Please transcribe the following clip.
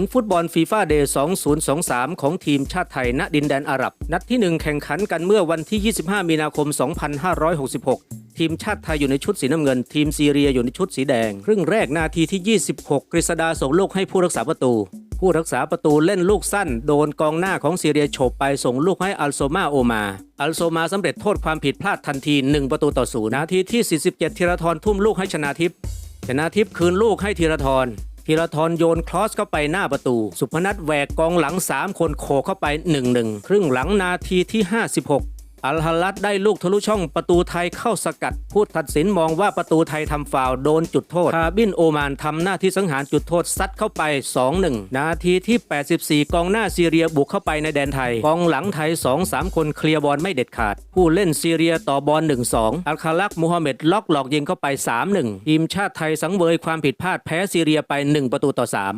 ลฟุตบอลฟีฟ่าเดย์ 2023 ของทีมชาติไทยณดินแดนอาหรับ นัดที่ 1 แข่งขันกันเมื่อวันที่ 25 มีนาคม 2566 ทีมชาติไทยอยู่ในชุดสีน้ำเงิน ทีมซีเรียอยู่ในชุดสีแดง ครึ่งแรกนาทีที่ 26 กฤษดาส่งลูกให้ผู้รักษาประตู ผู้รักษาประตูเล่นลูกสั้น โดนกองหน้าของซีเรียโฉบไปส่งลูกให้อัลโซมาโอมาอัลโซมาสำเร็จโทษความผิดพลาดทันที 1 ประตูต่อศูนย์นาทีที่ 47ธีรทรทุ่มลูกให้ชนาทิพย์ชนะทิพย์คืนลูกให้ธีรทร ธีรทรโยนครอสเข้าไปหน้าประตู สุพนัทแหวกกองหลัง 3 คนโขกเข้าไป 1-1 ครึ่งหลังนาทีที่ 56 อัลฮัลัดได้ลูกทะลุช่องประตูไทยเข้าสกัด ผู้ตัดสินมองว่าประตูไทยทำฟาวโดนจุดโทษคาบินโอมานทำหน้าที่สังหารจุดโทษซัดเข้าไป 2-1 นาทีที่ 84 กองหน้าซีเรียบุกเข้าไปในแดนไทย กองหลังไทย 2-3 คนเคลียร์บอลไม่เด็ดขาด ผู้เล่นซีเรียต่อบอล 1-2 อัลคาลักมูฮัมเหม็ดล็อกหลอกยิงเข้าไป 3-1 ทีมชาติไทยสังเวยความผิดพลาดแพ้ซีเรียไป 1 ประตูต่อ 3